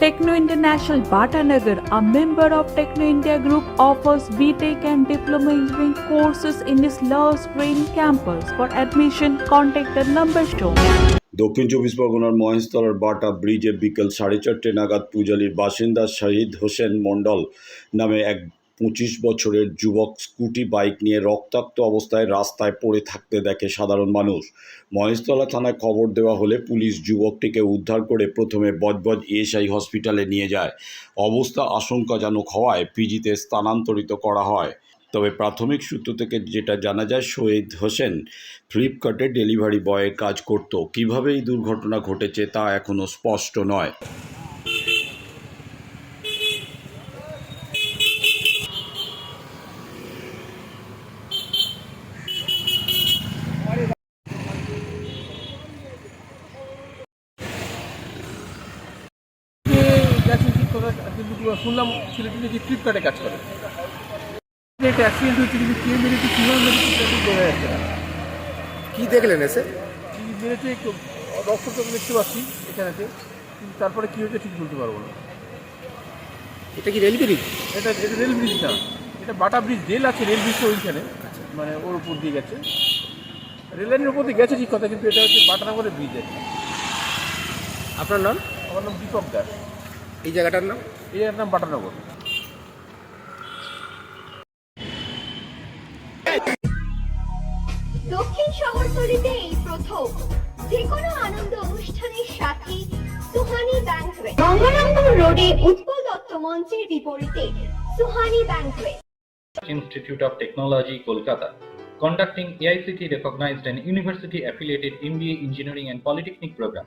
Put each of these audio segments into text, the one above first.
Techno International Bhatanagar, a member of Techno India Group, offers BTEC and Diploma Engineering courses in its Love Spring campus. For admission, contact the number shown. দক্ষিণ চব্বিশ পরগনার মহেশতলার বাটা ব্রিজে বিকেল সাড়ে চারটে নাগাদ পূজালির বাসিন্দা শাহিদ হোসেন মণ্ডল নামে এক পঁচিশ বছরের যুবক স্কুটি, বাইক নিয়ে রক্তাক্ত অবস্থায় রাস্তায় পড়ে থাকতে দেখে সাধারণ মানুষ। মহেশতলা থানায় খবর দেওয়া হলে পুলিশ যুবকটিকে উদ্ধার করে প্রথমে বজবজ ইএসআই হসপিটালে নিয়ে যায়। অবস্থা আশঙ্কাজনক হওয়ায় পিজিতে স্থানান্তরিত করা হয়। তবে প্রাথমিক সূত্র থেকে যেটা জানা যায়, শহীদ হোসেন ফ্লিপকার্টে ডেলিভারি বয়ের কাজ করত। কীভাবে এই দুর্ঘটনা ঘটেছে তা এখনও স্পষ্ট নয় যে গেছেন ঠিক কথা কিন্তু শুনলাম ছেলেটি নাকি ফ্লিপকার্টে কাজ করে। একটা অ্যাক্সিডেন্ট হয়েছে কিন্তু কে মেরেছে কীভাবে মেরেছে সেটা ঠিক বোঝা যাচ্ছে না। কি দেখলেন এসে? কি মেরেছে একটু রক্ত তো দেখতে পাচ্ছি এখানেতে কিন্তু তারপরে কী হয়েছে ঠিক বলতে পারব না। এটা কি রেল ব্রিজ? এটা এটা রেল ব্রিজ না এটা বাটা ব্রিজ রেল আছে রেল ব্রিজটা ওইখানে মানে ওর উপর দিয়ে গেছে। রেল লাইনের উপর দিয়ে গেছে ঠিক কথা কিন্তু এটা হচ্ছে বাটানগরের ব্রিজ। আছে আপনার নাম? আমার নাম দীপক দাস। এই জায়গাটার নাম? এই নাম পাটানগর দক্ষিণ শহরতলিতে এই প্রথম যে কোনো আনন্দ অনুষ্ঠানের সাথে সুহানি ব্যাংকওয়েট গঙ্গানন্দন রোডে উৎপল দত্ত মঞ্চের বিপরীতে Suhani banquet institute of technology Kolkata Conducting AICT recognized and university affiliated MBA engineering and polytechnic program.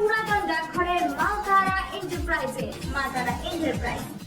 পুরাতন ডাকঘরের মা তারা এন্টারপ্রাইজে মা তারা এন্টারপ্রাইজ